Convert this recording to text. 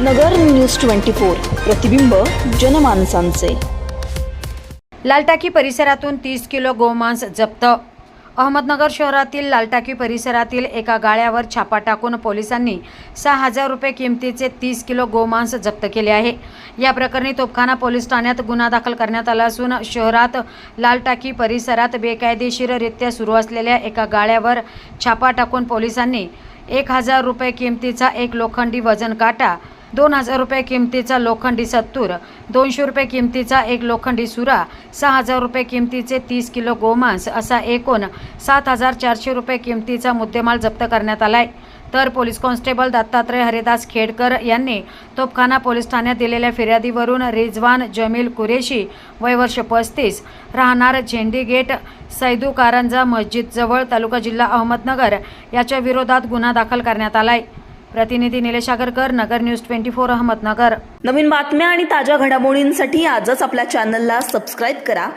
नगर news twenty four प्रतिबिंब जनमानसांचे. लालटाकी परिसरातून तीस किलो गोमांस जप्त. अहमदनगर शहरातील लालटाकी परिसरातील एका गाळ्यावर छापा टाकून पोलिसांनी सहा हजार रुपये किमतीचे तीस किलो गोमांस जप्त केले आहे. या प्रकरणी तोपखाना पोलीस ठाण्यात गुन्हा दाखल करण्यात आला असून शहरात लालटाकी परिसरात बेकायदेशीररित्या सुरू असलेल्या एका गाळ्यावर छापा टाकून पोलिसांनी एक हजार रुपये किमतीचा एक लोखंडी वजन काटा दोन हजार रुपये किमतीचा लोखंडी सत्तूर दोनशे रुपये किमतीचा एक लोखंडी सुरा सहा हजार रुपये किमतीचे तीस किलो गोमांस असा एकूण सात हजार चारशे रुपये किमतीचा मुद्देमाल जप्त करण्यात आलाय. तर पोलीस कॉन्स्टेबल दत्तात्रय हरिदास खेडकर यांनी तोपखाना पोलीस ठाण्यात दिलेल्या फिर्यादीवरून रिजवान जमील कुरेशी वय वर्ष पस्तीस राहणार झेंडी गेट सैदू कारंजा मस्जिदजवळ तालुका जिल्हा अहमदनगर याच्या विरोधात गुन्हा दाखल करण्यात आलाय. प्रतिनिधी Nilesh Agarkar Nagar news twenty four Ahmednagar. नवीन बातम्या आणि ताज्या घडामोडींसाठी आजच आपल्या चॅनलला सबस्क्राईब करा.